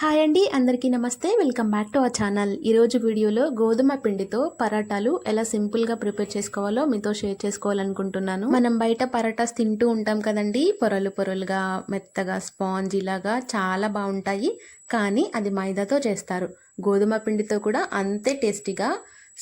Hi అండి అందరికీ నమస్తే. Welcome back to our channel. ఈరోజు వీడియోలో గోధుమ పిండితో పరాటాలు ఎలా సింపుల్గా ప్రిపేర్ చేసుకోవాలో మీతో షేర్ చేసుకోవాలనుకుంటున్నాను. మనం బయట పరాటాస్ తింటూ ఉంటాం కదండి. పొరలు పొరలుగా మెత్తగా స్పాంజ్ ఇలాగా చాలా బాగుంటాయి. కానీ అది మైదాతో చేస్తారు. గోధుమ పిండితో కూడా అంతే టేస్టీగా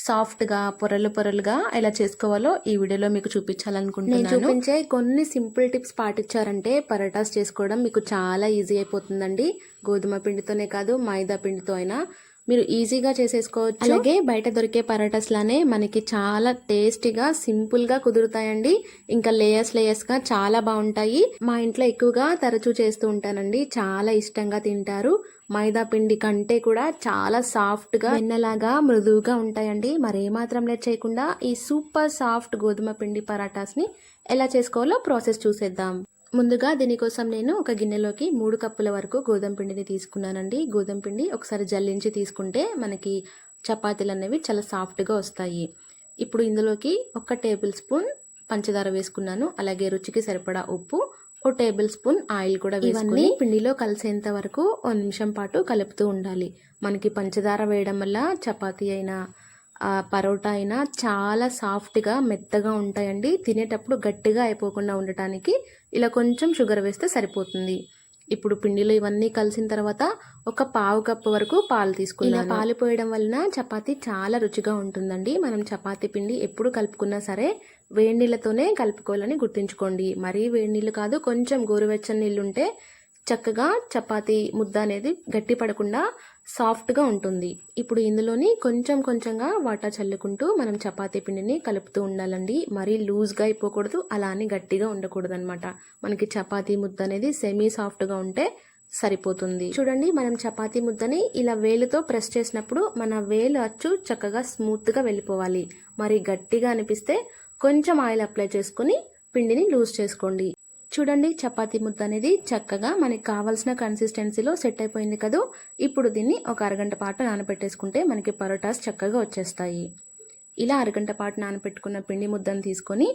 సాఫ్ట్గా పొరలు పొరలుగా ఎలా చేసుకోవాలో ఈ వీడియోలో మీకు చూపించాలనుకుంటున్నాను. నేను చూపించే కొన్ని సింపుల్ టిప్స్ పాటించారంటే పరోటాస్ చేసుకోవడం మీకు చాలా ఈజీ అయిపోతుందండి. గోధుమ పిండితోనే కాదు మైదా పిండితో అయినా. మీరు ఈజీగా చేసేసుకోవచ్చు. అలాగే బయట దొరికే పరాటాస్ లానే మనకి చాలా టేస్టీగా సింపుల్గా కుదురుతాయండి. ఇంకా లేయర్స్ లేయర్స్గా చాలా బాగుంటాయి. మా ఇంట్లో ఎక్కువగా తరచూ చేస్తూ ఉంటానండి. చాలా ఇష్టంగా తింటారు. మైదా పిండి కంటే కూడా చాలా సాఫ్ట్గా వెన్నలాగా మృదువుగా ఉంటాయండి. మరి ఏమాత్రం లేట్ చేయకుండా ఈ సూపర్ సాఫ్ట్ గోధుమ పిండి పరాటాస్ని ఎలా చేసుకోవాలో ప్రాసెస్ చూసేద్దాం. ముందుగా దీనికోసం నేను ఒక గిన్నెలోకి మూడు కప్పుల వరకు గోధుమ పిండిని తీసుకున్నానండి. గోధుమ పిండి ఒకసారి జల్లించి తీసుకుంటే మనకి చపాతీలు అనేవి చాలా సాఫ్ట్గా వస్తాయి. ఇప్పుడు ఇందులోకి ఒక టేబుల్ స్పూన్ పంచదార వేసుకున్నాను. అలాగే రుచికి సరిపడా ఉప్పు ఓ టేబుల్ స్పూన్ ఆయిల్ కూడా వేసుకుని పిండిలో కలిసేంత వరకు ఓ నిమిషం పాటు కలుపుతూ ఉండాలి. మనకి పంచదార వేయడం వల్ల చపాతీ అయినా పరోటా అయినా చాలా సాఫ్ట్గా మెత్తగా ఉంటాయండి. తినేటప్పుడు గట్టిగా అయిపోకుండా ఉండటానికి ఇలా కొంచెం షుగర్ వేస్తే సరిపోతుంది. ఇప్పుడు పిండిలో ఇవన్నీ కలిసిన తర్వాత ఒక పావు కప్పు వరకు పాలు తీసుకున్నాను పాలు పోయడం వలన చపాతి చాలా రుచిగా ఉంటుందండి. మనం చపాతీ పిండి ఎప్పుడు కలుపుకున్నా సరే వేడి నీళ్ళతోనే కలుపుకోవాలని గుర్తుంచుకోండి. మరీ వేడి నీళ్ళు కాదు కొంచెం గోరువెచ్చని నీళ్ళు ఉంటే చక్కగా చపాతీ ముద్ద అనేది గట్టి పడకుండా సాఫ్ట్గా ఉంటుంది. ఇప్పుడు ఇందులోని కొంచెం కొంచెంగా వాటర్ చల్లుకుంటూ మనం చపాతీ పిండిని కలుపుతూ ఉండాలండి. మరీ లూజ్గా అయిపోకూడదు అలా అని గట్టిగా ఉండకూడదు అనమాట మనకి చపాతీ ముద్ద అనేది సెమీ సాఫ్ట్గా ఉంటే సరిపోతుంది. చూడండి మనం చపాతీ ముద్దని ఇలా వేలుతో ప్రెస్ చేసినప్పుడు మన వేలు అచ్చు చక్కగా స్మూత్గా వెళ్ళిపోవాలి. మరి గట్టిగా అనిపిస్తే కొంచెం ఆయిల్ అప్లై చేసుకుని పిండిని లూజ్ చేసుకోండి. చూడండి చపాతీ ముద్ద అనేది చక్కగా మనకి కావాల్సిన కన్సిస్టెన్సీలో సెట్ అయిపోయింది కదా? ఇప్పుడు దీన్ని ఒక అరగంట పాటు నానబెట్టేసుకుంటే మనకి పరోటాస్ చక్కగా వచ్చేస్తాయి. ఇలా అరగంట పాటు నానబెట్టుకున్న పిండి ముద్దను తీసుకొని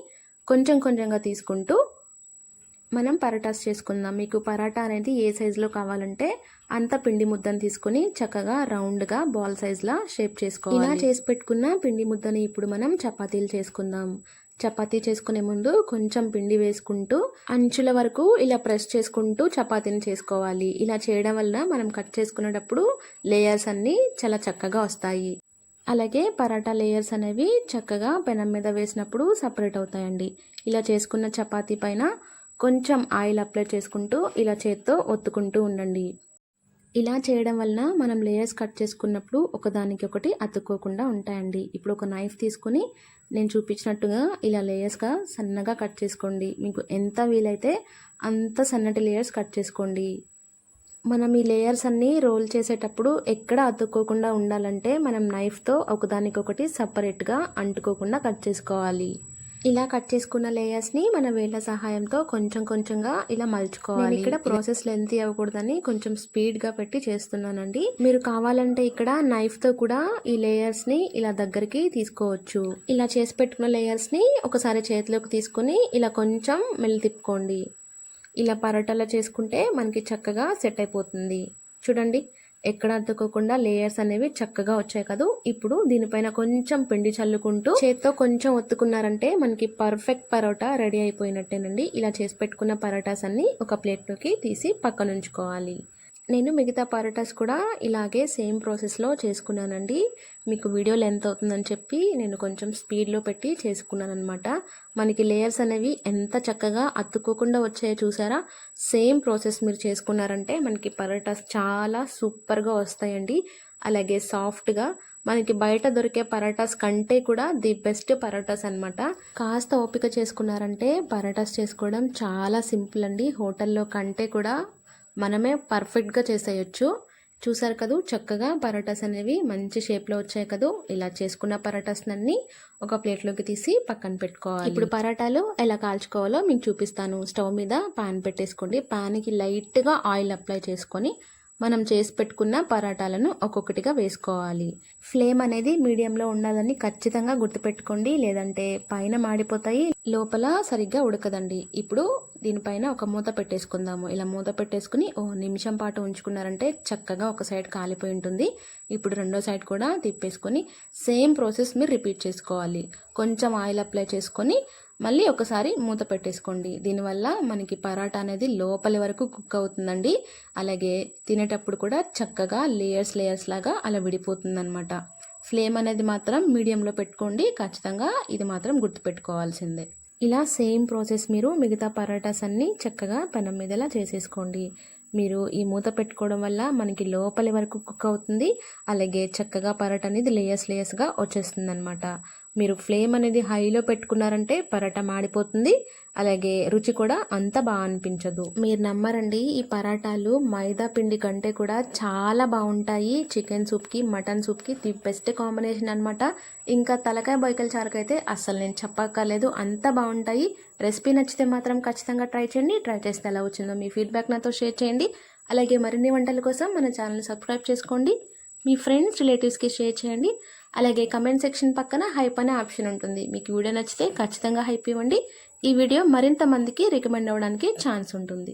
కొంచెం కొంచెంగా తీసుకుంటూ మనం పరాటాస్ చేసుకుందాం. మీకు పరాటా అనేది ఏ సైజులో కావాలంటే అంత పిండి ముద్దను తీసుకొని చక్కగా రౌండ్గా బాల్ సైజ్లా షేప్ చేసుకోవాలి. ఇలా చేసి పెట్టుకున్న పిండి ముద్దని ఇప్పుడు మనం చపాతీలు చేసుకుందాం. చపాతీ చేసుకునే ముందు కొంచెం పిండి వేసుకుంటూ అంచుల వరకు ఇలా ప్రెస్ చేసుకుంటూ చపాతీని చేసుకోవాలి. ఇలా చేయడం వల్ల మనం కట్ చేసుకునేటప్పుడు లేయర్స్ అన్నీ చాలా చక్కగా వస్తాయి. అలాగే పరాటా లేయర్స్ అనేవి చక్కగా పెనం మీద వేసినప్పుడు సపరేట్ అవుతాయండి. ఇలా చేసుకున్న చపాతీ పైన కొంచెం ఆయిల్ అప్లై చేసుకుంటూ ఇలా చేత్తో ఒత్తుకుంటూ ఉండండి. ఇలా చేయడం వలన మనం లేయర్స్ కట్ చేసుకున్నప్పుడు ఒకదానికి ఒకటి అతుక్కోకుండా ఉంటాయండి. ఇప్పుడు ఒక నైఫ్ తీసుకొని నేను చూపించినట్టుగా ఇలా లేయర్స్గా సన్నగా కట్ చేసుకోండి. మీకు ఎంత వీలైతే అంత సన్నటి లేయర్స్ కట్ చేసుకోండి. మనం ఈ లేయర్స్ అన్నీ రోల్ చేసేటప్పుడు ఎక్కడ అతుక్కోకుండా ఉండాలంటే మనం నైఫ్తో ఒకదానికొకటి సపరేట్గా అంటుకోకుండా కట్ చేసుకోవాలి. ఇలా కట్ చేసుకున్న లేయర్స్ని మన వేళ్ళ సహాయంతో కొంచెం కొంచెంగా ఇలా మలుచుకోవాలి. ఇక్కడ ప్రాసెస్ లెంత్ అవ్వకూడదని కొంచెం స్పీడ్గా పెట్టి చేస్తున్నానండి. మీరు కావాలంటే ఇక్కడ నైఫ్తో కూడా ఈ లేయర్స్ని ఇలా దగ్గరికి తీసుకోవచ్చు. ఇలా చేసి పెట్టుకున్న లేయర్స్ని ఒకసారి చేతిలోకి తీసుకొని ఇలా కొంచెం మెల్లి తిప్పుకోండి. ఇలా పరోటాలో చేసుకుంటే మనకి చక్కగా సెట్ అయిపోతుంది. చూడండి. ఎక్కడ అతుక్కోకుండా లేయర్స్ అనేవి చక్కగా వచ్చాయి కదా. ఇప్పుడు దీనిపైన కొంచెం పిండి చల్లుకుంటూ చేత్తో కొంచెం ఒత్తుకున్నారంటే మనకి పర్ఫెక్ట్ పరోటా రెడీ అయిపోయినట్టేనండి. ఇలా చేసి పెట్టుకున్న పరోటాస్ అన్ని ఒక ప్లేట్లోకి తీసి పక్కన ఉంచుకోవాలి నేను మిగతా పరోటాస్ కూడా ఇలాగే సేమ్ ప్రాసెస్లో చేసుకున్నానండి. మీకు వీడియో లెంత్ అవుతుందని చెప్పి నేను కొంచెం స్పీడ్లో పెట్టి చేసుకున్నాను అనమాట మనకి లేయర్స్ అనేవి ఎంత చక్కగా అతుక్కోకుండా వచ్చాయో చూసారా? సేమ్ ప్రాసెస్ మీరు చేసుకున్నారంటే మనకి పరోటాస్ చాలా సూపర్గా వస్తాయండి. అలాగే సాఫ్ట్గా మనకి బయట దొరికే పరోటాస్ కంటే కూడా ది బెస్ట్ పరోటాస్ అనమాట కాస్త ఓపిక చేసుకున్నారంటే పరోటాస్ చేసుకోవడం చాలా సింపుల్ అండి. హోటల్లో కంటే కూడా మనమే పర్ఫెక్ట్గా చేసేయచ్చు. చూసారు కదూ? చక్కగా పరోటాస్ అనేవి మంచి షేప్లో వచ్చాయి కదూ? ఇలా చేసుకున్న పరోటాస్ అన్ని ఒక ప్లేట్లోకి తీసి పక్కన పెట్టుకోవాలి. ఇప్పుడు పరోటాలు ఎలా కాల్చుకోవాలో మీకు చూపిస్తాను. స్టవ్ మీద పాన్ పెట్టేసుకోండి. ప్యాన్కి లైట్గా ఆయిల్ అప్లై చేసుకొని మనం చేసి పెట్టుకున్న పరాటాలను ఒక్కొక్కటిగా వేసుకోవాలి. ఫ్లేమ్ అనేది మీడియంలో ఉండాలని ఖచ్చితంగా గుర్తుపెట్టుకోండి. లేదంటే పైన మాడిపోతాయి లోపల సరిగ్గా ఉడకదండి. ఇప్పుడు దీనిపైన ఒక మూత పెట్టేసుకుందాము. ఇలా మూత పెట్టేసుకుని ఓ నిమిషం పాటు ఉంచుకున్నారంటే చక్కగా ఒక సైడ్ కాలిపోయి ఉంటుంది. ఇప్పుడు రెండో సైడ్ కూడా తిప్పేసుకొని సేమ్ ప్రాసెస్ మీరు రిపీట్ చేసుకోవాలి. కొంచెం ఆయిల్ అప్లై చేసుకొని మళ్ళీ ఒకసారి మూత పెట్టేసుకోండి. దీనివల్ల మనకి పరాటా అనేది లోపలి వరకు కుక్ అవుతుందండి. అలాగే తినేటప్పుడు కూడా చక్కగా లేయర్స్ లేయర్స్ లాగా అలా విడిపోతుందన్నమాట. ఫ్లేమ్ అనేది మాత్రం మీడియంలో పెట్టుకోండి. ఖచ్చితంగా ఇది మాత్రం గుర్తుపెట్టుకోవాల్సిందే. ఇలా సేమ్ ప్రాసెస్ మీరు మిగతా పరోటాస్ అన్నీ చక్కగా పెనం మీదలా చేసేసుకోండి. మీరు ఈ మూత పెట్టుకోవడం వల్ల మనకి లోపలి వరకు కుక్ అవుతుంది. అలాగే చక్కగా పరోటా అనేది లేయర్స్ లేయర్స్గా వచ్చేస్తుంది అనమాట మీరు ఫ్లేమ్ అనేది హైలో పెట్టుకున్నారంటే పరాటా మాడిపోతుంది అలాగే రుచి కూడా అంత బాగా అనిపించదు. మీరు నమ్మరండి ఈ పరాటాలు మైదా పిండి కంటే కూడా చాలా బాగుంటాయి. చికెన్ సూప్కి మటన్ సూప్కి ది బెస్ట్ కాంబినేషన్ అనమాట ఇంకా తలకాయ బొయ్కల అయితే అస్సలు నేను చెప్పక్కర్లేదు. అంత బాగుంటాయి. రెసిపీ నచ్చితే మాత్రం ఖచ్చితంగా ట్రై చేయండి. ట్రై చేస్తే ఎలా వచ్చిందో మీ ఫీడ్బ్యాక్ నాతో షేర్ చేయండి. అలాగే మరిన్ని వంటల కోసం మన ఛానల్ సబ్స్క్రైబ్ చేసుకోండి. మీ ఫ్రెండ్స్ రిలేటివ్స్కి షేర్ చేయండి. అలాగే కమెంట్ సెక్షన్ పక్కన హైప్ అనే ఆప్షన్ ఉంటుంది. మీకు వీడియో నచ్చితే ఖచ్చితంగా హైప్ ఇవ్వండి. ఈ వీడియో మరింత మందికి రికమెండ్ అవ్వడానికి ఛాన్స్ ఉంటుంది.